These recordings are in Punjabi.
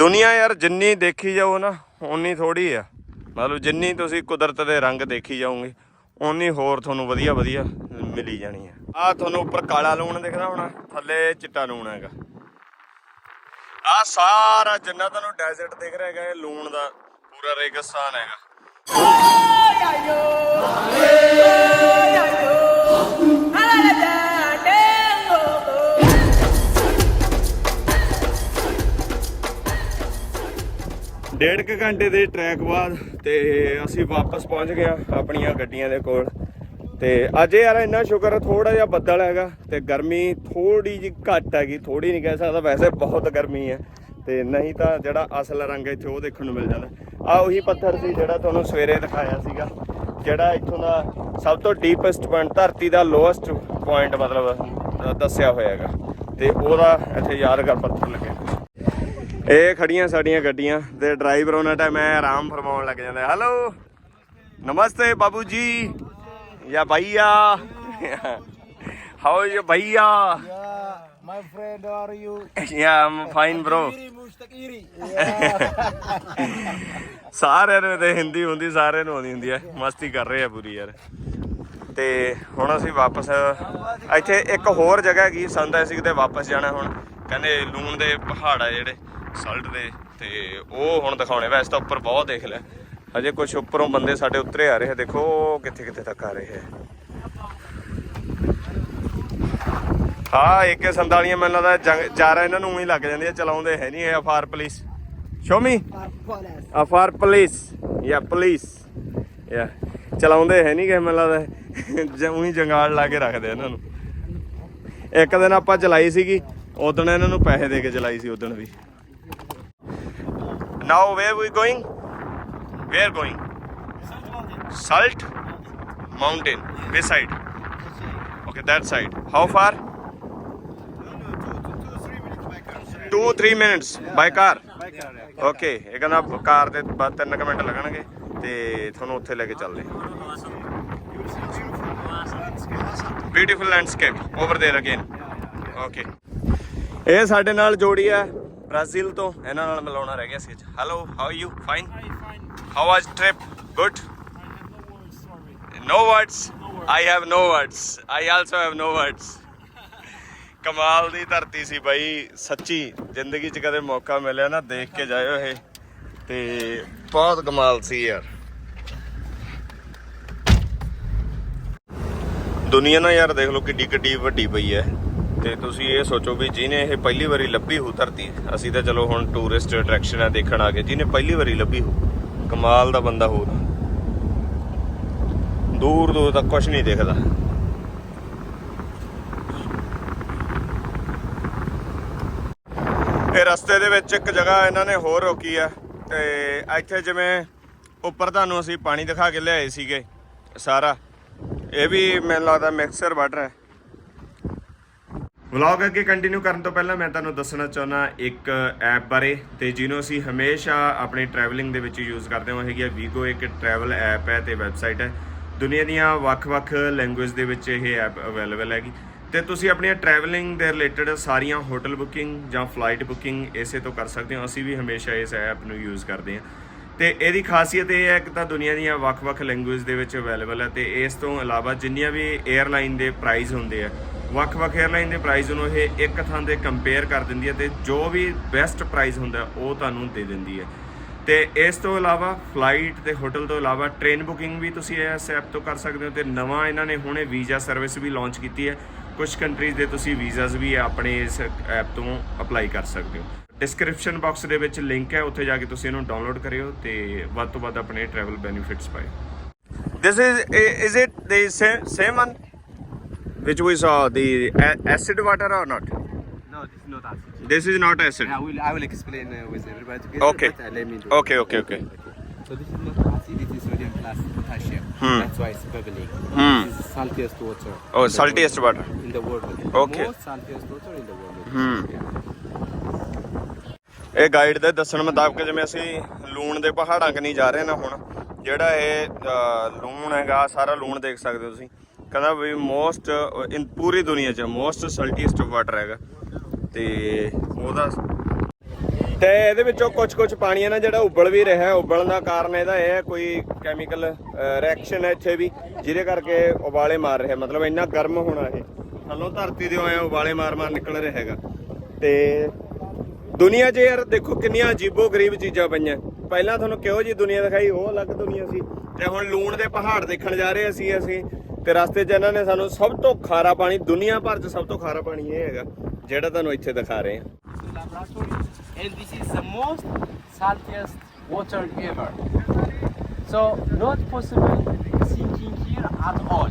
ਦੁਨੀਆ ਯਾਰ ਜਿੰਨੀ ਦੇਖੀ ਜਾਓ ਨਾ, ਓਨੀ ਥੋੜੀ ਆ। ਮਤਲਬ ਜਿੰਨੀ ਤੁਸੀਂ ਕੁਦਰਤ ਦੇ ਰੰਗ ਦੇਖੀ ਜਾਓਗੇ, ਓਨੀ ਹੋਰ ਤੁਹਾਨੂੰ ਵਧੀਆ ਵਧੀਆ ਮਿਲੀ ਜਾਣੀ ਆ। ਆ ਤੁਹਾਨੂੰ ਉੱਪਰ ਕਾਲਾ ਲੂਣ ਦਿਖਦਾ ਹੋਣਾ, ਥੱਲੇ ਚਿੱਟਾ ਲੂਣ ਹੈਗਾ। ਆ ਸਾਰਾ ਜਿੰਨਾ ਤੁਹਾਨੂੰ ਡੈਜ਼ਰਟ ਦਿਖ ਰਿਹਾ ਹੈਗਾ, ਇਹ ਲੂਣ ਦਾ ਪੂਰਾ ਰੇਗਿਸਤਾਨ ਹੈਗਾ। ਡੇਢ ਕੁ ਘੰਟੇ ਦੇ ਟਰੈਕ ਬਾਅਦ ਤੇ ਅਸੀਂ ਵਾਪਸ ਪਹੁੰਚ ਗਏ ਹਾਂ ਆਪਣੀਆਂ ਗੱਡੀਆਂ ਦੇ ਕੋਲ। ਤੇ ਅੱਜ ਯਾਰ ਇੰਨਾ ਸ਼ੁਕਰ ਥੋੜਾ ਜਿਹਾ ਬੱਦਲ ਹੈਗਾ ਤੇ ਗਰਮੀ ਥੋੜੀ ਜਿਹੀ ਘੱਟ ਹੈਗੀ ਥੋੜੀ ਨਹੀਂ ਕਹਿ ਸਕਦਾ, ਵੈਸੇ ਬਹੁਤ ਗਰਮੀ ਹੈ ਤੇ ਨਹੀਂ ਤਾਂ ਜਿਹੜਾ ਅਸਲ ਰੰਗ ਇੱਥੇ ਉਹ ਦੇਖਣ ਨੂੰ ਮਿਲ ਜਾਂਦਾ। ਆ ਉਹੀ ਪੱਥਰ ਸੀ ਜਿਹੜਾ ਤੁਹਾਨੂੰ ਸਵੇਰੇ ਦਿਖਾਇਆ ਸੀਗਾ, ਜਿਹੜਾ ਇੱਥੋਂ ਦਾ ਸਭ ਤੋਂ ਡੀਪੈਸਟ ਪੁਆਇੰਟ ਧਰਤੀ ਦਾ ਲੋਐਸਟ ਪੁਆਇੰਟ ਮਤਲਬ ਦੱਸਿਆ ਹੋਇਆ ਹੈਗਾ। ਤੇ ਉਹਦਾ ਇੱਥੇ ਯਾਦਗਾਰ ਪੱਥਰ ਲੱਗਿਆ। ਇਹ ਖੜੀਆਂ ਸਾਡੀਆਂ ਗੱਡੀਆਂ ਤੇ ਡਰਾਈਵਰ ਉਹਨਾਂ ਟਾਈਮ ਐ ਆਰਾਮ ਫਰਮਾਉਣ ਲੱਗ ਜਾਂਦਾ। ਹੈਲੋ ਨਮਸਤੇ ਬਾਬੂ ਜੀ ਯਾ ਭਈਆ। ਹਾਊ ਯੂ ਭਈਆ? Yeah, my friend, how are you? ਯਾ ਆਮ ਫਾਈਨ bro. Yeah. ਸਾਰਿਆਂ ਨੂੰ ਤੇ ਹਿੰਦੀ ਹੁੰਦੀ ਸਾਰਿਆਂ ਨੂੰ ਆਉਂਦੀ ਹੁੰਦੀ ਹੈ ਮਸਤੀ ਕਰ ਰਹੇ ਆ ਪੂਰੀ ਯਾਰ। ਤੇ ਹੁਣ ਅਸੀਂ ਵਾਪਸ ਇੱਥੇ ਇੱਕ ਹੋਰ ਜਗ੍ਹਾ ਹੈਗੀ ਸੰਦਾ ਸਿੰਘ ਤੇ ਵਾਪਸ ਜਾਣਾ ਹੁਣ। ਕਹਿੰਦੇ ਲੂਣ ਦੇ ਪਹਾੜ ਆ ਜਿਹੜੇ। ਸਲਟ ਦੇ ਤੇ ਉਹ ਹੁਣ ਦਿਖਾਉਣੇ। ਵੈਸੇ ਤਾਂ ਉੱਪਰ ਬਹੁਤ ਦੇਖ ਲਿਆ ਹਜੇ ਕੁਝ ਉੱਪਰੋਂ ਬੰਦੇ ਸਾਡੇ ਉਤਰੇ ਆ ਰਹੇ ਆ। ਦੇਖੋ ਕਿੱਥੇ ਕਿੱਥੇ ਤੱਕ ਆ ਰਹੇ ਆ। ਹਾਂ ਇੱਕ ਸੰਦਾਲੀਆਂ ਮੈਨੂੰ ਲੱਗਦਾ ਜੰਗ- ਇਹਨਾਂ ਨੂੰ ਹੀ ਲੱਗ ਜਾਂਦੀਆਂ, ਚਲਾਉਂਦੇ ਹੈ ਨਹੀਂ ਇਹ ਅਫਾਰ ਪੁਲਿਸ। ਸ਼ੋ ਅਫਾਰ ਪੁਲਿਸ। ਯਾ ਪੁਲਿਸ। ਯਾ, ਚਲਾਉਂਦੇ ਹੈ ਨਹੀਂ ਕਿ ਮੈਨੂੰ ਲੱਗਦਾ। ਜਮੂੰ ਹੀ ਜੰਗਾਲ ਲਾ ਕੇ ਰੱਖਦੇ ਇਹਨਾਂ ਨੂੰ। ਇੱਕ ਦਿਨ ਆਪਾਂ ਚਲਾਈ ਸੀਗੀ, ਉਦੋਂ ਇਹਨਾਂ ਨੂੰ ਪੈਸੇ ਦੇ ਕੇ ਚਲਾਈ ਸੀ, ਉਦੋਂ ਵੀ। now where we going where going salt mountain this side okay that side how far two three minutes by car okay ਇਹ ਕਹਿੰਦਾ ਕਾਰ ਦੇ ਬਾਅਦ 3 ਮਿੰਟ ਲੱਗਣਗੇ ਤੇ ਤੁਹਾਨੂੰ ਉੱਥੇ ਲੈ ਕੇ ਚੱਲਦੇ beautiful landscape over there again okay ਇਹ ਸਾਡੇ ਨਾਲ ਜੋੜੀ ਹੈ ਬ੍ਰਾਜ਼ੀਲ ਤੋਂ ਇਹਨਾਂ ਨਾਲ ਮਿਲਾਉਣਾ ਰਹਿ ਗਿਆ ਸੀ ਅੱਜ। Hello how are you fine how was trip good no words i have no words. I also have no words. ਕਮਾਲ ਦੀ ਧਰਤੀ ਸੀ ਬਾਈ। ਸੱਚੀ ਜ਼ਿੰਦਗੀ 'ਚ ਕਦੇ ਮੌਕਾ ਮਿਲਿਆ ਨਾ ਦੇਖ ਕੇ ਜਾਇਓ ਇਹ। ਤੇ ਬਹੁਤ ਕਮਾਲ ਸੀ ਯਾਰ। ਦੁਨੀਆ ਨਾ ਯਾਰ ਦੇਖ ਲਓ ਕਿੱਡੀ ਕਿੱਡੀ ਵੱਡੀ ਪਈ ਹੈ ਤੇ ਤੁਸੀਂ ਇਹ ਸੋਚੋ ਵੀ ਜਿਹਨੇ ਇਹ ਪਹਿਲੀ ਵਾਰੀ ਲੱਭੀ ਹੋ ਧਰਤੀ, ਅਸੀਂ ਤਾਂ ਚਲੋ ਹੁਣ ਟੂਰਿਸਟ ਅਟਰੈਕਸ਼ਨ ਆ ਦੇਖਣ ਆ ਗਏ, ਜਿਹਨੇ ਪਹਿਲੀ ਵਾਰੀ ਲੱਭੀ ਹੋ ਕਮਾਲ ਦਾ ਬੰਦਾ ਹੋ ਦੂਰ ਦੂਰ ਤੱਕ ਕੁਝ ਨਹੀਂ ਦਿਖਦਾ। ਇਹ ਰਸਤੇ ਦੇ ਵਿੱਚ ਇੱਕ ਜਗ੍ਹਾ ਇਹਨਾਂ ਨੇ ਹੋਰ ਰੋਕੀ ਆ, ਤੇ ਇੱਥੇ ਜਿਵੇਂ ਉੱਪਰ ਤੁਹਾਨੂੰ ਅਸੀਂ ਪਾਣੀ ਦਿਖਾ ਕੇ ਲਿਆਏ ਸੀਗੇ ਸਾਰਾ। ਇਹ ਵੀ ਮੈਨੂੰ ਲੱਗਦਾ ਮਿਕਸਰ ਵਾਟਰ ਹੈ ਵਲੌਗ ਅੱਗੇ ਕੰਟੀਨਿਊ ਕਰਨ ਤੋਂ ਪਹਿਲਾਂ ਮੈਂ ਤੁਹਾਨੂੰ ਦੱਸਣਾ ਚਾਹੁੰਦਾ ਇੱਕ ਐਪ ਬਾਰੇ ਤੇ ਜਿਹਨੂੰ ਅਸੀਂ ਹਮੇਸ਼ਾ ਆਪਣੀ ਟਰੈਵਲਿੰਗ ਦੇ ਵਿੱਚ ਯੂਜ਼ ਕਰਦੇ ਹਾਂ, ਉਹ ਹੈਗੀ ਆ ਵੀਗੋ ਇੱਕ ਟਰੈਵਲ ਐਪ ਹੈ ਤੇ ਵੈਬਸਾਈਟ ਹੈ। ਦੁਨੀਆ ਦੀਆਂ ਵੱਖ-ਵੱਖ ਲੈਂਗੁਏਜ ਦੇ ਵਿੱਚ ਇਹ ਐਪ ਅਵੇਲੇਬਲ ਹੈਗੀ। ਤੇ ਤੁਸੀਂ ਆਪਣੀਆਂ ਟਰੈਵਲਿੰਗ ਦੇ ਰਿਲੇਟਡ ਸਾਰੀਆਂ ਹੋਟਲ ਬੁਕਿੰਗ ਜਾਂ ਫਲਾਈਟ ਬੁਕਿੰਗ ਇਸੇ ਤੋਂ ਕਰ ਸਕਦੇ ਹੋ। ਅਸੀਂ ਵੀ ਹਮੇਸ਼ਾ ਇਸ ਐਪ ਨੂੰ ਯੂਜ਼ ਕਰਦੇ ਹਾਂ। ਤੇ ਇਹਦੀ ਖਾਸੀਅਤ ਇਹ ਹੈ ਕਿ ਤਾਂ ਦੁਨੀਆ ਦੀਆਂ ਵੱਖ-ਵੱਖ ਲੈਂਗੁਏਜ ਦੇ ਵਿੱਚ ਅਵੇਲੇਬਲ ਹੈ ਤੇ ਇਸ ਤੋਂ ਇਲਾਵਾ ਜਿੰਨੀਆਂ ਵੀ 에ਅਰਲਾਈਨ ਦੇ ਪ੍ਰਾਈਸ ਹੁੰਦੇ ਆ ਵੱਖ-ਵੱਖ 에ਅਰਲਾਈਨ ਦੇ ਪ੍ਰਾਈਸ ਨੂੰ ਇਹ ਇੱਕ ਥਾਂ ਤੇ ਕੰਪੇਅਰ ਕਰ ਦਿੰਦੀ ਹੈ ਤੇ ਜੋ ਵੀ ਬੈਸਟ ਪ੍ਰਾਈਸ ਹੁੰਦਾ ਉਹ ਤੁਹਾਨੂੰ ਦੇ ਦਿੰਦੀ ਹੈ। ਤੇ ਇਸ ਤੋਂ ਇਲਾਵਾ ਫਲਾਈਟ ਤੇ ਹੋਟਲ ਤੋਂ ਇਲਾਵਾ ਟ੍ਰੇਨ ਬੁਕਿੰਗ ਵੀ ਤੁਸੀਂ ਇਸ ਐਪ ਤੋਂ ਕਰ ਸਕਦੇ ਹੋ ਤੇ ਨਵਾਂ ਇਹਨਾਂ ਨੇ ਹੁਣੇ ਵੀਜ਼ਾ ਸਰਵਿਸ ਵੀ ਲਾਂਚ ਕੀਤੀ ਹੈ। ਕੁਝ ਕੰਟਰੀਜ਼ ਦੇ ਤੁਸੀਂ ਵੀਜ਼ਾਸ ਵੀ ਆਪਣੇ ਇਸ ਐਪ ਤੋਂ ਅਪਲਾਈ ਕਰ ਸਕਦੇ ਹੋ। ਡਿਸਕ੍ਰਿਪਸ਼ਨ ਬਾਕਸ ਦੇ ਵਿੱਚ ਲਿੰਕ ਹੈ, ਉੱਥੇ ਜਾ ਕੇ ਤੁਸੀਂ ਇਹਨੂੰ ਡਾਊਨਲੋਡ ਕਰਿਓ ਤੇ ਵੱਧ ਤੋਂ ਵੱਧ ਆਪਣੇ ਟਰੈਵਲ ਬੈਨੀਫਿਟਸ ਪਾਇਓ। This is is it the same same one? Which we saw the acid water or not? No, this is not acid. This is not acid. I will, I will explain uh, with everybody together. Okay. But, uh, let me do Okay, okay, okay. So this is not acid, it is sodium plus potassium. Hmm. That's why it's bubbling. Hmm. This is saltiest water. Oh, in the saltiest world. water. In the world. Okay. Most saltiest water in the world. Hmm. ਇਹ ਗਾਈਡ ਦੇ ਦੱਸਣ ਮੁਤਾਬਕ ਜਿਵੇਂ ਅਸੀਂ ਲੂਣ ਦੇ ਪਹਾੜਾਂ ਕਨੀ ਜਾ ਰਹੇ ਨਾ ਹੁਣ ਜਿਹੜਾ ਇਹ ਅ, ਲੂਣ ਹੈਗਾ ਸਾਰਾ ਲੂਣ ਦੇਖ ਸਕਦੇ ਹੋ ਤੁਸੀਂ ਕਹਿੰਦਾ ਵੀ ਮੋਸਟ ਇਨ ਪੂਰੀ ਦੁਨੀਆ 'ਚ ਮੋਸਟ ਸਲਟੀਸਟ ਵਾਟਰ ਹੈਗਾ। ਤੇ ਉਹਦਾ ਤੇ ਇਹਦੇ ਵਿੱਚੋਂ ਕੁਝ ਕੁਝ ਪਾਣੀ ਹੈ ਨਾ, ਜਿਹੜਾ ਉਬਲ ਵੀ ਰਿਹਾ ਉਬਲਣ ਦਾ ਕਾਰਨ ਇਹਦਾ ਇਹ ਹੈ, ਕੋਈ ਕੈਮੀਕਲ ਰਿਐਕਸ਼ਨ ਹੈ ਇੱਥੇ ਵੀ, ਜਿਹਦੇ ਕਰਕੇ ਉਬਾਲੇ ਮਾਰ ਰਿਹਾ। ਮਤਲਬ ਇੰਨਾ ਗਰਮ ਹੋਣਾ ਇਹ। ਥੱਲੋਂ ਧਰਤੀ ਦੇ ਆਏ ਉਬਾਲੇ ਮਾਰ ਮਾਰ ਨਿਕਲ ਰਿਹਾ ਹੈਗਾ। ਤੇ ਦੁਨੀਆ 'ਚ ਯਾਰ ਦੇਖੋ ਕਿੰਨੀਆਂ ਅਜੀਬੋ ਗਰੀਬ ਚੀਜ਼ਾਂ ਪਈਆਂ। ਪਹਿਲਾਂ ਤੁਹਾਨੂੰ ਕਿਹੋ ਜੀ ਦੁਨੀਆ ਦਿਖਾਈ? ਉਹ ਅਲੱਗ ਦੁਨੀਆ ਸੀ। ਤੇ ਹੁਣ ਲੂਣ ਦੇ ਪਹਾੜ ਦੇਖਣ ਜਾ ਰਹੇ ਸੀ ਅਸੀਂ। ਤੇ ਰਸਤੇ 'ਚ ਇਹਨਾਂ ਨੇ ਸਾਨੂੰ ਸਭ ਤੋਂ ਖਾਰਾ ਪਾਣੀ ਦੁਨੀਆ ਭਰ 'ਚ ਸਭ ਤੋਂ ਖਾਰਾ ਪਾਣੀ ਇਹ ਹੈਗਾ ਜਿਹੜਾ ਤੁਹਾਨੂੰ ਇੱਥੇ ਦਿਖਾ ਰਹੇ ਹਾਂ laboratory and this is the most saltiest water ever so not possible sinking here at all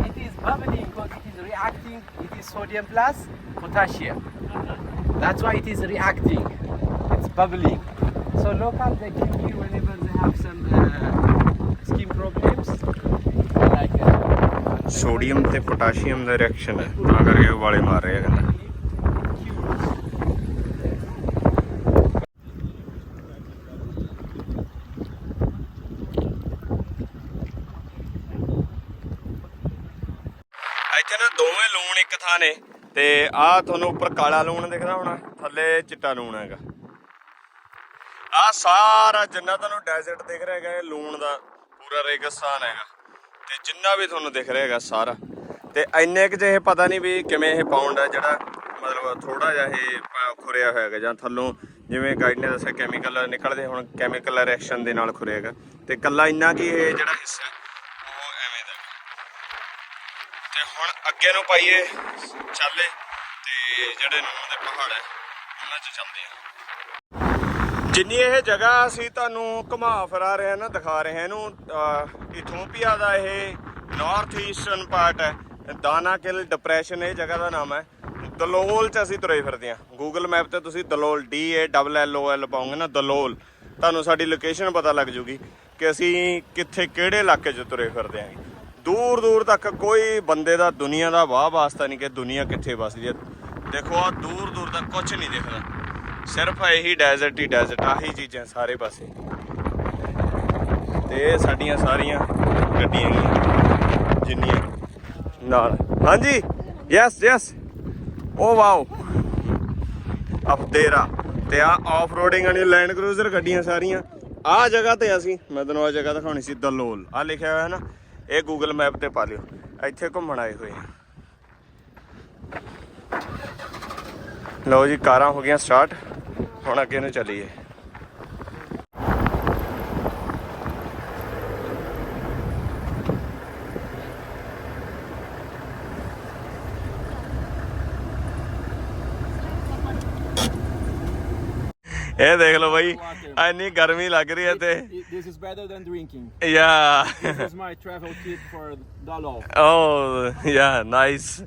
it is bubbling because it is reacting it is sodium plus potassium that's why it is reacting it's bubbling so local they come here whenever they have some uh, skin problems sodium ਤੇ ਪੋਟਾਸ਼ੀਅਮ ਦਾ ਰਿਐਕਸ਼ਨ ਹੈ। ਤਾਂ ਕਰਕੇ ਉਬਾਲੇ ਮਾਰ ਰਹੇ ਕਹਿੰਦਾ। ਇੱਥੇ ਨਾ ਦੋਵੇਂ ਲੂਣ ਇੱਕ ਥਾਂ ਨੇ ਤੇ ਆਹ ਤੁਹਾਨੂੰ ਉੱਪਰ ਕਾਲਾ ਲੂਣ ਦਿਖਦਾ ਹੋਣਾ, ਥੱਲੇ ਚਿੱਟਾ ਲੂਣ ਹੈਗਾ। ਆਹ ਸਾਰਾ ਜਿੰਨਾ ਤੁਹਾਨੂੰ ਡੈਜ਼ਰਟ ਦਿਖ ਰਿਹਾ ਹੈਗਾ, ਇਹ ਲੂਣ ਦਾ ਪੂਰਾ ਰੇਗਿਸਤਾਨ ਹੈਗਾ। ਤੇ ਜਿੰਨਾ ਵੀ ਤੁਹਾਨੂੰ ਦਿਖ ਰਿਹਾ ਹੈਗਾ ਸਾਰਾ। ਤੇ ਇੰਨੇ ਕੁ ਜਿਹੇ ਪਤਾ ਨਹੀਂ ਵੀ ਕਿਵੇਂ ਇਹ ਪਾਉਂਡ ਹੈ ਜਿਹੜਾ ਮਤਲਬ ਥੋੜਾ ਜਿਹਾ ਇਹ ਖੁਰਿਆ ਹੋਇਆ ਹੈਗਾ ਜਾਂ ਥੱਲੋਂ ਜਿਵੇਂ ਗਾਈਡ ਨੇ ਦੱਸਿਆ ਕੈਮੀਕਲ ਨਿਕਲਦੇ, ਹੁਣ ਕੈਮੀਕਲ ਰਿਐਕਸ਼ਨ ਦੇ ਨਾਲ ਖੁਰਿਆ ਹੈਗਾ। ਤੇ ਕੱਲਾ ਇੰਨਾ ਕਿ ਇਹ ਜਿਹੜਾ ਹਿੱਸਾ ਉਹ ਐਵੇਂ ਦਾ ਤੇ ਹੁਣ ਅੱਗੇ ਨੂੰ ਪਾਈਏ, ਚੱਲੇ ਤੇ ਜਿਹੜੇ ਨੂਨ ਦੇ ਪਹਾੜ ਹੈ, ਉਹਨਾਂ 'ਚ ਚੱਲਦੇ ਆ ਜਿੰਨੀ ਇਹ ਜਗ੍ਹਾ ਅਸੀਂ ਤੁਹਾਨੂੰ ਘੁਮਾ ਫਿਰਾ ਰਹੇ ਹਾਂ ਨਾ, ਦਿਖਾ ਰਹੇ ਹਾਂ ਇਹਨੂੰ ਇਥੋਪੀਆ ਦਾ ਇਹ ਨਾਰਥ ਈਸਟਰਨ ਪਾਰਟ ਹੈ। ਦਾਨਾ ਕਿਲ ਡਿਪਰੈਸ਼ਨ ਇਹ ਜਗ੍ਹਾ ਦਾ ਨਾਮ ਹੈ। ਦਲੋਲ ਚ ਅਸੀਂ ਤੁਰੇ ਫਿਰਦੇ ਹਾਂ। ਗੂਗਲ ਮੈਪ ਤੇ ਤੁਸੀਂ ਦਲੋਲ, D A L L O L ਪਾਉਂਗੇ ਨਾ, ਦਲੋਲ, ਤੁਹਾਨੂੰ ਸਾਡੀ ਲੋਕੇਸ਼ਨ ਪਤਾ ਲੱਗ ਜੂਗੀ ਕਿ ਅਸੀਂ ਕਿੱਥੇ ਕਿਹੜੇ ਇਲਾਕੇ 'ਚ ਤੁਰੇ ਫਿਰਦੇ ਹਾਂ। ਦੂਰ ਦੂਰ ਤੱਕ ਕੋਈ ਬੰਦੇ ਦਾ, ਦੁਨੀਆ ਦਾ ਵਾਹ ਵਾਸਤਾ ਨਹੀਂ ਕਿ ਦੁਨੀਆ ਕਿੱਥੇ ਵਸਦੀ ਹੈ। ਦੇਖੋ ਆ ਦੂਰ ਦੂਰ ਤੱਕ ਕੁਝ ਨਹੀਂ ਦਿਖਦਾ। ਸਿਰਫ ਇਹੀ ਡੈਜ਼ਰਟ ਹੀ ਡੈਜ਼ਰਟ ਆਹੀ ਚੀਜ਼ਾਂ ਸਾਰੇ ਪਾਸੇ। ਤੇ ਇਹ ਸਾਡੀਆਂ ਸਾਰੀਆਂ ਗੱਡੀਆਂ ਗੀਆਂ ਜਿੰਨੀਆਂ ਨਾਲ। ਹਾਂਜੀ ਯੈਸ ਯੈਸ ਓ, ਵਾਓ। ਅਫਤੇਰਾ ਤੇ ਆ ਆਫ ਰੋਡਿੰਗ ਵਾਲੀ ਲੈਂਡ ਕਰੂਜ਼ਰ ਗੱਡੀਆਂ ਸਾਰੀਆਂ। ਆ ਜਗ੍ਹਾ ਤੇ ਅਸੀਂ, ਮੈਂ ਤੁਹਾਨੂੰ ਆ ਜਗ੍ਹਾ ਦਿਖਾਉਣੀ ਸੀ, ਦਲੋਲ। ਆ ਲਿਖਿਆ ਹੋਇਆ ਹੈ ਨਾ, ਇਹ ਗੂਗਲ ਮੈਪ ਤੇ ਪਾ ਲਿਓ। ਇੱਥੇ ਘੁੰਮਣ ਆਏ ਹੋਏ ਆ। ਲਓ ਜੀ, ਕਾਰਾਂ ਹੋ ਗਈਆਂ ਸਟਾਰਟ ਹੁਣ ਅੱਗੇ ਨੂੰ ਚੱਲੀਏ। ਇਹ ਦੇਖ ਲਓ ਬਾਈ ਇੰਨੀ ਗਰਮੀ ਲੱਗ ਰਹੀ ਹੈ ਤੇ। This is better than drinking. ਯਾ। This is my travel kit for Dalo. O yeah nice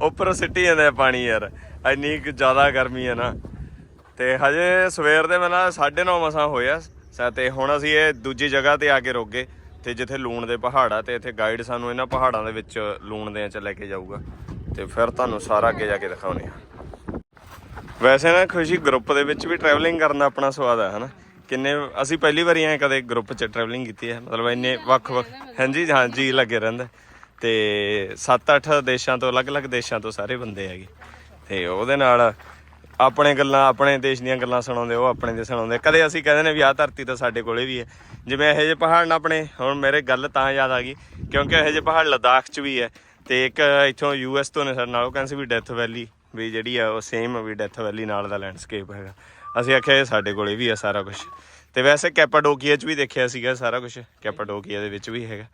ਉੱਪਰੋਂ ਸਿੱਟੀ ਜਾਂਦੇ ਪਾਣੀ ਯਾਰ ਇੰਨੀ ਜ਼ਿਆਦਾ ਗਰਮੀ ਹੈ ਨਾ। ਤੇ ਹਜੇ ਸਵੇਰ ਦੇ ਮੈਨਾਂ 9:30 ਮਸਾਂ ਹੋਇਆ ਸ- ਤੇ ਹੁਣ ਅਸੀਂ ਇਹ ਦੂਜੀ ਜਗ੍ਹਾ ਤੇ ਆ ਕੇ ਰੁਕ ਗਏ ਤੇ ਜਿੱਥੇ ਲੂਣ ਦੇ ਪਹਾੜ ਆ ਤੇ ਇੱਥੇ ਗਾਈਡ ਸਾਨੂੰ ਇਹਨਾਂ ਪਹਾੜਾਂ ਦੇ ਵਿੱਚ ਲੂਣ ਦੇ ਚ ਲੈ ਕੇ ਜਾਊਗਾ। ਤੇ ਫਿਰ ਤੁਹਾਨੂੰ ਸਾਰਾ ਅੱਗੇ ਜਾ ਕੇ ਦਿਖਾਉਣੇ ਆ ਵੈਸੇ ਨਾ ਖੁਸ਼ੀ ਗਰੁੱਪ ਦੇ ਵਿੱਚ ਵੀ ਟਰੈਵਲਿੰਗ ਕਰਨ ਦਾ ਆਪਣਾ ਸਵਾਦ ਹੈ ਹਨਾ? ਕਿੰਨੇ ਅਸੀਂ ਪਹਿਲੀ ਵਾਰੀ ਐ ਕਦੇ ਗਰੁੱਪ 'ਚ ਟਰੈਵਲਿੰਗ ਕੀਤੀ ਹੈ ਮਤਲਬ ਇੰਨੇ ਵੱਖ-ਵੱਖ ਹਾਂਜੀ, ਹਾਂ, ਜੀ ਲੱਗੇ ਰਹਿੰਦਾ। ਤੇ 7-8 ਦੇਸ਼ਾਂ ਤੋਂ, ਅਲੱਗ-ਅਲੱਗ ਦੇਸ਼ਾਂ ਤੋਂ ਸਾਰੇ ਬੰਦੇ ਹੈਗੇ। ਤੇ ਉਹਦੇ ਨਾਲ ਆਪਣੇ ਗੱਲਾਂ, ਆਪਣੇ ਦੇਸ਼ ਦੀਆਂ ਗੱਲਾਂ ਸੁਣਾਉਂਦੇ, ਉਹ ਆਪਣੇ ਦੇ ਸੁਣਾਉਂਦੇ। ਕਦੇ ਅਸੀਂ ਕਹਿੰਦੇ ਨੇ ਵੀ ਆਹ ਧਰਤੀ ਤਾਂ ਸਾਡੇ ਕੋਲੇ ਵੀ ਹੈ। ਜਿਵੇਂ ਇਹੋ ਜਿਹੇ ਪਹਾੜ ਨਾ ਆਪਣੇ, ਹੁਣ ਮੇਰੇ ਗੱਲ ਤਾਂ ਯਾਦ ਆ ਗਈ, ਕਿਉਂਕਿ ਇਹੋ ਜਿਹੇ ਪਹਾੜ ਲਦਾਖ 'ਚ ਵੀ ਹੈ। ਤੇ ਇੱਕ ਇੱਥੋਂ ਯੂਐਸ ਤੋਂ ਨੇ ਸਾਡੇ ਨਾਲ, ਉਹ ਕਹਿੰਦੇ ਸੀ ਵੀ ਡੈਥ ਵੈਲੀ ਵੀ ਜਿਹੜੀ ਆ ਉਹ ਸੇਮ ਵੀ ਡੈਥ ਵੈਲੀ ਨਾਲ ਦਾ ਲੈਂਡਸਕੇਪ ਹੈਗਾ। ਅਸੀਂ ਆਖਿਆ ਸਾਡੇ ਕੋਲੇ ਵੀ ਆ ਸਾਰਾ ਕੁਝ ਤੇ ਵੈਸੇ ਕੈਪਾਡੋਕੀਆ 'ਚ ਵੀ ਦੇਖਿਆ ਸੀਗਾ ਸਾਰਾ ਕੁਝ ਕੈਪਾਡੋਕੀਆ ਦੇ ਵਿੱਚ ਵੀ ਹੈਗਾ।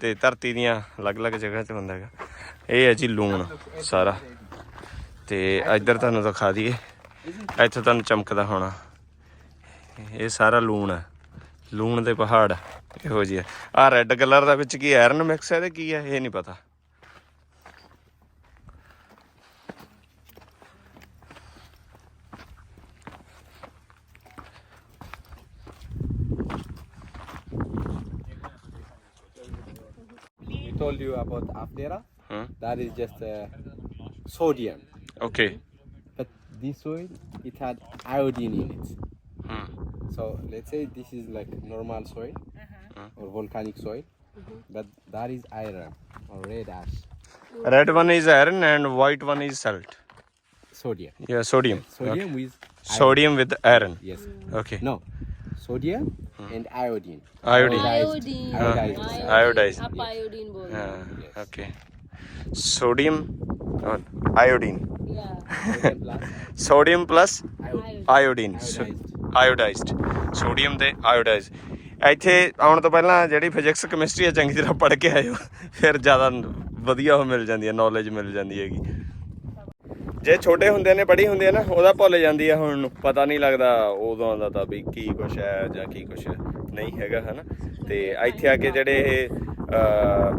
ਤੇ ਧਰਤੀ ਦੀਆਂ ਅਲੱਗ-ਅਲੱਗ ਜਗ੍ਹਾ 'ਚ ਹੁੰਦਾ ਹੈਗਾ। ਇਹ ਹੈ ਜੀ ਲੂਣ ਸਾਰਾ। ਤੇ ਇੱਧਰ ਤੁਹਾਨੂੰ ਦਿਖਾ ਦਈਏ। ਇੱਥੇ ਤੁਹਾਨੂੰ ਚਮਕਦਾ ਹੋਣਾ। ਇਹ ਸਾਰਾ ਲੂਣ ਹੈ। ਲੂਣ ਦੇ ਪਹਾੜ। ਇਹੋ ਜਿਹੇ ਆ। ਰੈੱਡ ਕਲਰ ਦਾ ਵਿੱਚ ਕੀ ਆਇਰਨ ਮਿਕਸ ਹੈ ਤੇ ਕੀ ਹੈ? ਇਹ ਨਹੀਂ ਪਤਾ। Told you about Afdera. Hmm. That is just uh, sodium. Okay. But this oil, it had iodine in it. Hmm. So let's say this is like normal soil uh-huh. or volcanic soil, mm-hmm. but that is iron or red ash. Red one is iron and white one is salt. Sodium. Yeah, sodium. Sodium okay. with iron. sodium with iron. Yes. Mm. Okay. No, sodium hmm. and iodine. Iodine. Iodine. Iodized. Iodine. Iodized. Iodized. Iodine. Yes. Iodine. Yes. Okay. Sodium or iodine. Sodium plus. Iodine. Iodized sodium ਤੇ ਆਇਓਡਾਈਜ਼ ਇੱਥੇ ਆਉਣ ਤੋਂ ਪਹਿਲਾਂ ਜਿਹੜੀ ਫਿਜ਼ਿਕਸ ਕੈਮਿਸਟਰੀ ਹੈ ਚੰਗੀ ਤਰ੍ਹਾਂ ਪੜ੍ਹ ਕੇ ਆਇਓ। ਫਿਰ ਜ਼ਿਆਦਾ ਵਧੀਆ ਉਹ ਮਿਲ ਜਾਂਦੀ ਹੈ ਨੌਲੇਜ ਮਿਲ ਜਾਂਦੀ ਹੈਗੀ। ਜੇ ਛੋਟੇ ਹੁੰਦੇ ਨੇ, ਬੜੀ ਹੁੰਦੀ ਹੈ ਨਾ, ਉਹਦਾ ਭੁੱਲ ਜਾਂਦੀ ਹੈ ਹੁਣ ਨੂੰ। ਪਤਾ ਨਹੀਂ ਲੱਗਦਾ ਉਦੋਂ ਦਾ ਤਾਂ ਵੀ ਕੀ ਕੁਛ ਹੈ ਜਾਂ ਕੀ ਕੁਛ ਨਹੀਂ ਹੈਗਾ, ਹਨਾ? ਤੇ ਇੱਥੇ ਆ ਕੇ ਜਿਹੜੇ ਇਹ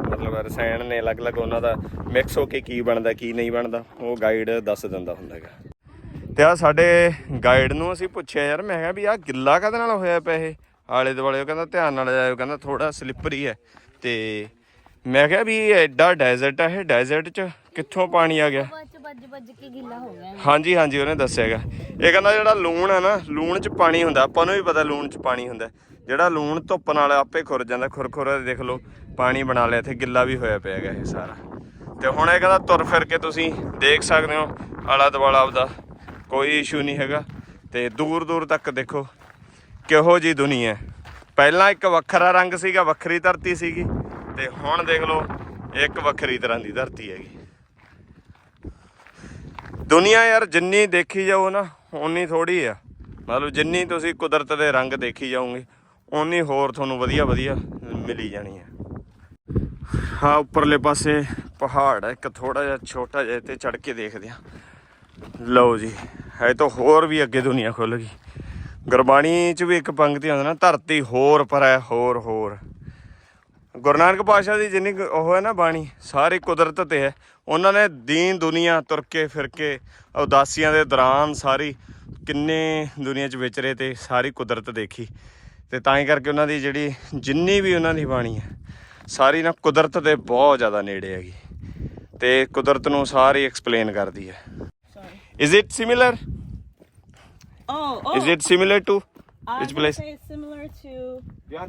ਮਤਲਬ ਰਸਾਇਣ ਨੇ, ਅਲੱਗ-ਅਲੱਗ ਉਹਨਾਂ ਦਾ ਮਿਕਸ ਹੋ ਕੇ ਕੀ ਬਣਦਾ, ਕੀ ਨਹੀਂ ਬਣਦਾ, ਉਹ ਗਾਈਡ ਦੱਸ ਦਿੰਦਾ ਹੁੰਦਾ ਹੈਗਾ। ਤੇ ਆ ਸਾਡੇ ਗਾਈਡ ਨੂੰ ਅਸੀਂ ਪੁੱਛਿਆ, ਯਾਰ ਮੈਂ ਕਿਹਾ ਵੀ ਆ ਗਿੱਲਾ ਕਦੇ ਨਾਲ ਹੋਇਆ ਪਿਆ ਇਹ? ਆਲੇ ਦੁਆਲੇ ਉਹ ਕਹਿੰਦਾ ਧਿਆਨ ਨਾਲ ਜਾਇਓ, ਕਹਿੰਦਾ ਥੋੜਾ ਸਲਿੱਪਰੀ ਹੈ। ਤੇ ਮੈਂ ਕਿਹਾ ਵੀ ਐਡਾ ਡੈਜ਼ਰਟ ਹੈ ਇਹ ਡੈਜ਼ਰਟ 'ਚ ਕਿੱਥੋਂ ਪਾਣੀ ਆ ਗਿਆ? ਗਿੱਲਾ ਹੋ ਗਿਆ ਹਾਂਜੀ ਹਾਂਜੀ, ਉਹਨੇ ਦੱਸਿਆਗਾ ਇਹ ਕਹਿੰਦਾ ਜਿਹੜਾ ਲੂਣ ਹੈ ਨਾ, ਲੂਣ 'ਚ ਪਾਣੀ ਹੁੰਦਾ। ਆਪਾਂ ਨੂੰ ਵੀ ਪਤਾ ਲੂਣ 'ਚ ਪਾਣੀ ਹੁੰਦਾ। ਜਿਹੜਾ ਲੂਣ ਧੁੱਪ ਨਾਲ ਆਪੇ ਖੁਰ ਜਾਂਦਾ। ਖੁਰਖੁਰ ਦੇਖ ਲਓ, ਪਾਣੀ ਬਣਾ ਲਿਆ, ਇੱਥੇ ਗਿੱਲਾ ਵੀ ਹੋਇਆ ਪਿਆ ਹੈਗਾ ਇਹ ਸਾਰਾ। ਤੇ ਹੁਣ ਇਹ ਕਹਿੰਦਾ ਤੁਰ ਫਿਰ ਕੇ ਤੁਸੀਂ ਦੇਖ ਸਕਦੇ ਹੋ, ਆਲਾ ਦਵਾਲਾ ਆਪਦਾ ਕੋਈ ਇਸ਼ੂ ਨਹੀਂ ਹੈਗਾ। ਤੇ ਦੂਰ ਦੂਰ ਤੱਕ ਦੇਖੋ, ਕਿਹੋ ਜੀ ਦੁਨੀਆ ਪਹਿਲਾਂ ਇੱਕ ਵੱਖਰਾ ਰੰਗ ਸੀਗਾ, ਵੱਖਰੀ ਧਰਤੀ ਸੀਗੀ। ਤੇ ਹੁਣ ਦੇਖ ਲਓ, ਇੱਕ ਵੱਖਰੀ ਤਰ੍ਹਾਂ ਦੀ ਧਰਤੀ ਹੈਗੀ। ਦੁਨੀਆ ਯਾਰ ਜਿੰਨੀ ਦੇਖੀ ਜਾਓ ਨਾ, ਓਨੀ ਥੋੜੀ ਆ। ਮਤਲਬ ਜਿੰਨੀ ਤੁਸੀਂ ਕੁਦਰਤ ਦੇ ਰੰਗ ਦੇਖੀ ਜਾਓਗੇ ਓਨੀ ਹੋਰ ਤੁਹਾਨੂੰ ਵਧੀਆ ਵਧੀਆ ਮਿਲੀ ਜਾਣੀ ਆ। ਹਾਂ ਉੱਪਰਲੇ ਪਾਸੇ ਪਹਾੜ ਹੈ ਇੱਕ ਥੋੜਾ ਜਿਹਾ ਛੋਟਾ ਜਿਹਾ ਤੇ ਚੜ ਕੇ ਦੇਖਦੇ ਆ। ਲਓ ਜੀ ਹੈ ਤਾਂ ਹੋਰ ਵੀ ਅੱਗੇ ਦੁਨੀਆ ਖੁੱਲ ਗਈ। ਗੁਰਬਾਣੀ ਚ ਵੀ ਇੱਕ ਪੰਕਤੀ ਆਉਂਦੀ ਨਾ, ਧਰਤੀ ਹੋਰ ਪਰ ਹੈ ਹੋਰ ਹੋਰ। ਗੁਰੂ ਨਾਨਕ ਪਾਤਸ਼ਾਹ ਦੀ ਜਿੰਨੀ ਕੁ ਉਹ ਹੈ ਨਾ ਬਾਣੀ, ਸਾਰੀ ਕੁਦਰਤ ਤੇ ਹੈ। ਉਹਨਾਂ ਨੇ ਦੀਨ ਦੁਨੀਆ ਤੁਰ ਕੇ ਫਿਰ ਕੇ ਉਦਾਸੀਆਂ ਦੇ ਦੌਰਾਨ ਸਾਰੀ ਕਿੰਨੇ ਦੁਨੀਆ 'ਚ ਵਿਚਰੇ ਤੇ ਸਾਰੀ ਕੁਦਰਤ ਦੇਖੀ। ਤੇ ਤਾਂ ਹੀ ਕਰਕੇ ਉਹਨਾਂ ਦੀ ਜਿਹੜੀ ਜਿੰਨੀ ਵੀ ਉਹਨਾਂ ਦੀ ਬਾਣੀ ਹੈ ਸਾਰੀ ਨਾ ਕੁਦਰਤ ਦੇ ਬਹੁਤ ਜ਼ਿਆਦਾ ਨੇੜੇ ਹੈਗੀ। ਤੇ ਕੁਦਰਤ ਨੂੰ ਸਾਰੀ ਐਕਸਪਲੇਨ ਕਰਦੀ ਹੈ। Is it similar oh. Is it similar to I which would place? say it's similar to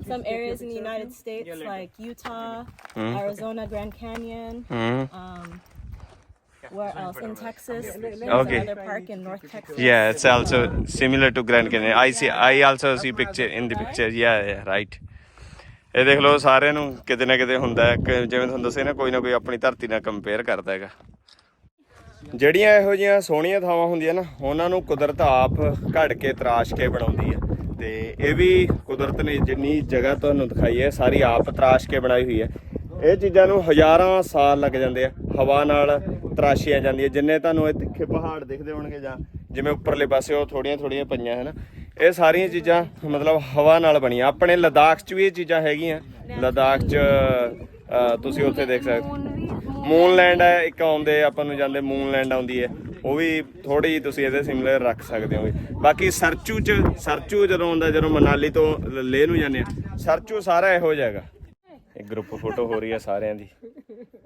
some areas in the United States, like Utah, Hmm. Arizona, Grand Canyon. Hmm Um, where else? In Texas, there's Okay. another park in North Texas. Yeah, it's also similar to Grand Canyon. I see. I also see picture in the picture. Yeah, yeah, right. ਇਹ ਦੇਖ ਲਓ ਸਾਰਿਆਂ ਨੂੰ ਕਿਤੇ ਨਾ ਕਿਤੇ ਹੁੰਦਾ ਹੈ ਕਿ ਜਿਵੇਂ ਤੁਹਾਨੂੰ ਦੱਸਿਆ ਨਾ ਕੋਈ ਨਾ ਕੋਈ ਆਪਣੀ ਧਰਤੀ ਨਾਲ ਕੰਪੇਅਰ ਕਰਦਾ ਹੈਗਾ ਜਿਹੜੀਆਂ ਇਹੋ ਜਿਹੀਆਂ ਸੋਹਣੀਆਂ ਥਾਵਾਂ ਹੁੰਦੀਆਂ ਨਾ ਉਹਨਾਂ ਨੂੰ ਕੁਦਰਤ ਆਪ ਘੜ ਕੇ ਤਰਾਸ਼ ਕੇ ਬਣਾਉਂਦੀ ਹੈ ਤੇ ਇਹ ਵੀ ਕੁਦਰਤ ਨੇ ਜਿੰਨੀ ਜਗ੍ਹਾ ਤੁਹਾਨੂੰ ਦਿਖਾਈ ਹੈ ਸਾਰੀ ਆਪ ਤਰਾਸ਼ ਕੇ ਬਣਾਈ ਹੋਈ ਹੈ। ਇਹ ਚੀਜ਼ਾਂ ਨੂੰ ਹਜ਼ਾਰਾਂ ਸਾਲ ਲੱਗ ਜਾਂਦੇ ਆ ਹਵਾ ਨਾਲ ਤਰਾਸ਼ੀਆਂ ਜਾਂਦੀਆਂ ਜਿੰਨੇ ਤੁਹਾਨੂੰ ਇਹ ਤਿੱਖੇ ਪਹਾੜ ਦਿਖਦੇ ਹੋਣਗੇ ਜਾਂ ਜਿਵੇਂ ਉੱਪਰਲੇ ਪਾਸੇ ਉਹ ਥੋੜੀਆਂ ਥੋੜੀਆਂ ਪਈਆਂ ਹਨ। ਇਹ ਸਾਰੀਆਂ ਚੀਜ਼ਾਂ ਮਤਲਬ ਹਵਾ ਨਾਲ ਬਣੀਆਂ। ਆਪਣੇ ਲਦਾਖ 'ਚ ਵੀ ਇਹ ਚੀਜ਼ਾਂ ਹੈਗੀਆਂ। ਲਦਾਖ 'ਚ ਤੁਸੀਂ ਉੱਥੇ ਦੇਖ ਸਕਦੇ ਮੂਨਲੈਂਡ ਹੈ ਇੱਕ ਆਉਂਦੇ ਆਪਾਂ ਨੂੰ ਜਾਂਦੇ ਮੂਨਲੈਂਡ ਆਉਂਦੀ ਹੈ। ਉਹ ਵੀ ਥੋੜੀ ਜਿਹੀ ਤੁਸੀਂ ਇਹਦੇ ਸਿਮਿਲਰ ਰੱਖ ਸਕਦੇ ਹੋਗੇ ਬਾਕੀ ਸਰਚੂ ਚ, ਸਰਚੂ ਜਦੋਂ ਆਉਂਦਾ, ਜਦੋਂ ਮਨਾਲੀ ਤੋਂ ਲੇਹ ਨੂੰ ਜਾਂਦੇ ਆ, ਸਰਚੂ ਸਾਰਾ ਇਹੋ ਜਿਹਾ ਹੈਗਾ। ਇੱਕ ਗਰੁੱਪ ਫੋਟੋ ਹੋ ਰਹੀ ਹੈ ਸਾਰਿਆਂ ਦੀ।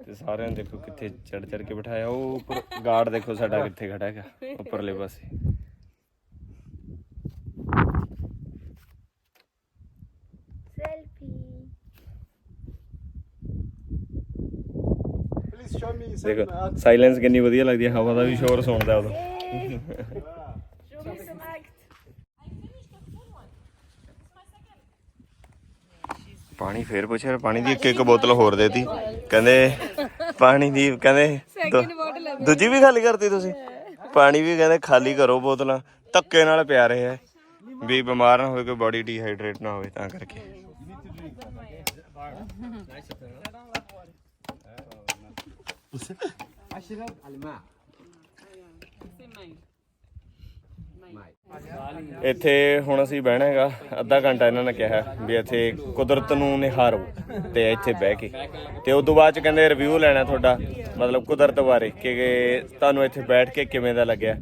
ਤੇ ਸਾਰਿਆਂ ਨੂੰ ਦੇਖੋ ਕਿੱਥੇ ਚੜ ਚੜ ਕੇ ਬਿਠਾਇਆ। ਉਹ ਉੱਪਰ ਗਾਰਡ ਦੇਖੋ ਸਾਡਾ ਕਿੱਥੇ ਖੜਾ ਹੈਗਾ, ਉੱਪਰਲੇ ਪਾਸੇ। ਦੇਖੋ ਸਾਇਲੈਂਸ ਕਿੰਨੀ ਵਧੀਆ ਲੱਗਦੀ ਹੈ ਹਵਾ ਦਾ ਵੀ ਸ਼ੋਰ ਸੁਣਦਾ ਉਦੋਂ। ਪਾਣੀ ਫੇਰ ਪੁੱਛਿਆ ਪਾਣੀ ਦੀ ਇੱਕ ਇੱਕ ਬੋਤਲ ਹੋਰ ਦੇਤੀ। ਕਹਿੰਦੇ ਪਾਣੀ ਦੀ ਕਹਿੰਦੇ ਦੂ- ਦੂਜੀ ਵੀ ਖਾਲੀ ਕਰਤੀ ਤੁਸੀਂ? ਪਾਣੀ ਵੀ ਕਹਿੰਦੇ ਖਾਲੀ ਕਰੋ ਬੋਤਲਾਂ। ਧੱਕੇ ਨਾਲ ਪਿਆ ਰਹੇ ਹੈ। ਵੀ ਬਿਮਾਰ ਨਾ ਹੋਵੇ ਕੋਈ ਬਾਡੀ ਡੀਹਾਈਡਰੇਟ ਨਾ ਹੋਵੇ ਤਾਂ ਕਰਕੇ। أشرب الماء ਇੱਥੇ ਹੁਣ ਅਸੀਂ ਬਹਿਣਾ ਹੈਗਾ ਅੱਧਾ ਘੰਟਾ ਇਹਨਾਂ ਨੇ ਕਿਹਾ ਵੀ ਇੱਥੇ ਕੁਦਰਤ ਨੂੰ ਨਿਹਾਰੋ ਤੇ ਇੱਥੇ ਬਹਿ ਕੇ ਤੇ ਉਸ ਤੋਂ ਬਾਅਦ ਚ ਕਹਿੰਦੇ ਰਿਵਿਊ ਲੈਣਾ ਤੁਹਾਡਾ ਮਤਲਬ ਕੁਦਰਤ ਬਾਰੇ ਕਿ ਤੁਹਾਨੂੰ ਇੱਥੇ ਬੈਠ ਕੇ ਕਿਵੇਂ ਦਾ ਲੱਗਿਆ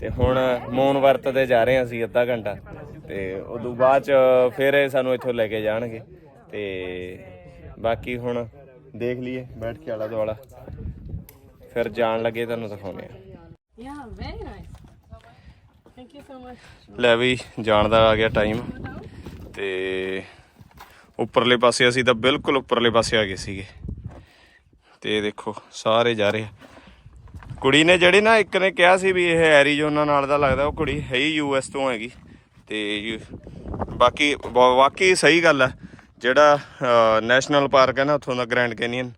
ਤੇ ਹੁਣ ਮੌਨ ਵਰਤ ਤੇ ਜਾ ਰਹੇ ਹਾਂ ਅਸੀਂ ਅੱਧਾ ਘੰਟਾ ਤੇ ਉਸ ਤੋਂ ਬਾਅਦ ਚ ਫਿਰ ਇਹ ਸਾਨੂੰ ਇੱਥੋਂ ਲੈ ਕੇ ਜਾਣਗੇ ਤੇ ਬਾਕੀ ਹੁਣ ਦੇਖ ਲਈਏ ਬੈਠ ਕੇ ਆਲਾ ਦੁਆਲਾ ਫਿਰ ਜਾਣ ਲੱਗੇ ਤੁਹਾਨੂੰ ਦਿਖਾਉਂਦੇ ਆ. ਲੈ ਵੀ ਜਾਣ ਦਾ ਆ ਗਿਆ ਟਾਈਮ ਤੇ ਉੱਪਰਲੇ ਪਾਸੇ ਅਸੀਂ ਤਾਂ ਬਿਲਕੁਲ ਉੱਪਰਲੇ ਪਾਸੇ ਆ ਗਏ ਸੀਗੇ। ਤੇ ਦੇਖੋ ਸਾਰੇ ਜਾ ਰਹੇ ਆ। ਕੁੜੀ ਨੇ ਜਿਹੜੀ ਨਾ ਇੱਕ ਨੇ ਕਿਹਾ ਸੀ ਵੀ ਇਹ ਐਰੀਜ਼ੋਨਾ ਨਾਲ ਦਾ ਲੱਗਦਾ ਉਹ ਕੁੜੀ ਹੈ ਹੀ ਯੂਐਸ ਤੋਂ ਹੈਗੀ। ਤੇ ਬਾਕੀ ਵਾਕਈ ਸਹੀ ਗੱਲ ਹੈ ਜਿਹੜਾ ਨੈਸ਼ਨਲ ਪਾਰਕ ਹੈ ਨਾ ਉੱਥੋਂ ਦਾ ਗ੍ਰੈਂਡ ਕੈਨੀਅਨ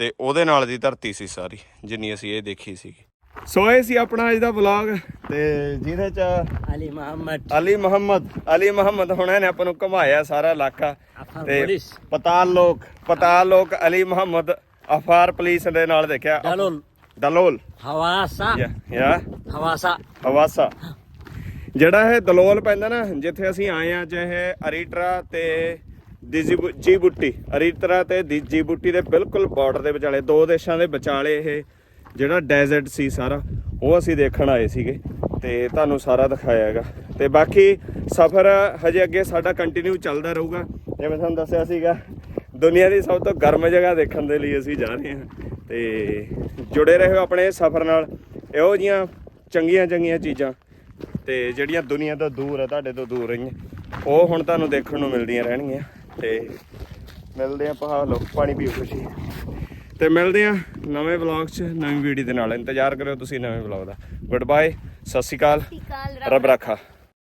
ਤੇ ਉਹਦੇ ਨਾਲ ਦੀ ਧਰਤੀ ਸੀ ਸਾਰੀ ਜਿੰਨੀ ਅਸੀਂ ਇਹ ਦੇਖੀ ਸੀ ਸੋ ਇਹ ਸੀ ਆਪਣਾ ਅੱਜ ਦਾ ਵਲੌਗ ਤੇ ਜਿਹਦੇ ਚ Ali Muhammad. ਅਲੀ ਮੁਹੰਮਦ ਅਲੀ ਮੁਹੰਮਦ ਹੁਣਾਂ ਨੇ ਆਪਾਂ ਨੂੰ ਘੁਮਾਇਆ ਸਾਰਾ ਇਲਾਕਾ ਤੇ ਪਤਾਲ ਲੋਕ ਪਤਾਲ ਲੋਕ ਅਲੀ ਮੁਹੰਮਦ ਅਫਾਰ ਪੁਲਿਸ ਦੇ ਨਾਲ ਦੇਖਿਆ Dalol. ਦਲੋਲ Hawasa. ਯਾ Hawasa. ਹਵਾਸਾ ਜਿਹੜਾ ਇਹ ਦਲੋਲ ਪੈਂਦਾ ਨਾ ਜਿੱਥੇ ਅਸੀਂ ਆਏ ਆ ਚਾਹੇ ਅਰੀਟਰਾ ਤੇ ਜੀ ਬੁੱਟੀ। ਅਰੀਤਰਾ ਤੇ ਦੀ- ਬੁੱਟੀ ਦੇ ਬਿਲਕੁਲ ਬਾਰਡਰ ਦੇ ਵਿਚਾਲੇ, ਦੋ ਦੇਸ਼ਾਂ ਦੇ ਵਿਚਾਲੇ ਇਹ ਜਿਹੜਾ ਡੈਜ਼ਰਟ ਸੀ ਸਾਰਾ, ਉਹ ਅਸੀਂ ਦੇਖਣ ਆਏ ਸੀਗੇ ਤੇ ਤੁਹਾਨੂੰ ਸਾਰਾ ਦਿਖਾਇਆ ਹੈਗਾ। ਤੇ ਬਾਕੀ ਸਫ਼ਰ ਹਜੇ ਅੱਗੇ ਸਾਡਾ ਕੰਟੀਨਿਊ ਚੱਲਦਾ ਰਹੂਗਾ। ਜਿਵੇਂ ਤੁਹਾਨੂੰ ਦੱਸਿਆ ਸੀਗਾ, ਦੁਨੀਆ ਦੀ ਸਭ ਤੋਂ ਗਰਮ ਜਗ੍ਹਾ ਦੇਖਣ ਦੇ ਲਈ ਅਸੀਂ ਜਾ ਰਹੇ ਹਾਂ। ਤੇ ਜੁੜੇ ਰਹੋ ਆਪਣੇ ਸਫ਼ਰ ਨਾਲ। ਇਹੋ ਜੀਆਂ ਚੰਗੀਆਂ ਚੰਗੀਆਂ ਚੀਜ਼ਾਂ। ਤੇ ਜਿਹੜੀਆਂ ਦੁਨੀਆ ਤੋਂ ਦੂਰ ਆ, ਤੁਹਾਡੇ ਤੋਂ ਦੂਰ ਰਹੀਆਂ, ਉਹ ਹੁਣ ਤੁਹਾਨੂੰ ਦੇਖਣ ਨੂੰ ਮਿਲਦੀਆਂ ਰਹਿਣਗੀਆਂ। ਤੇ ਮਿਲਦੇ ਆ ਪਹਾ ਲੋ ਪਾਣੀ ਪੀਓ ਖੁਸ਼ੀ। ਤੇ ਮਿਲਦੇ ਆ ਨਵੇਂ ਵਲੌਗ 'ਚ ਨਵੀਂ ਵੀਡੀਓ ਦੇ ਨਾਲ। ਇੰਤਜ਼ਾਰ ਕਰਿਓ ਤੁਸੀਂ ਨਵੇਂ ਵਲੌਗ ਦਾ। ਗੁੱਡ ਬਾਏ ਸਤਿ ਸ਼੍ਰੀ ਅਕਾਲ ਰੱਬ ਰਾਖਾ।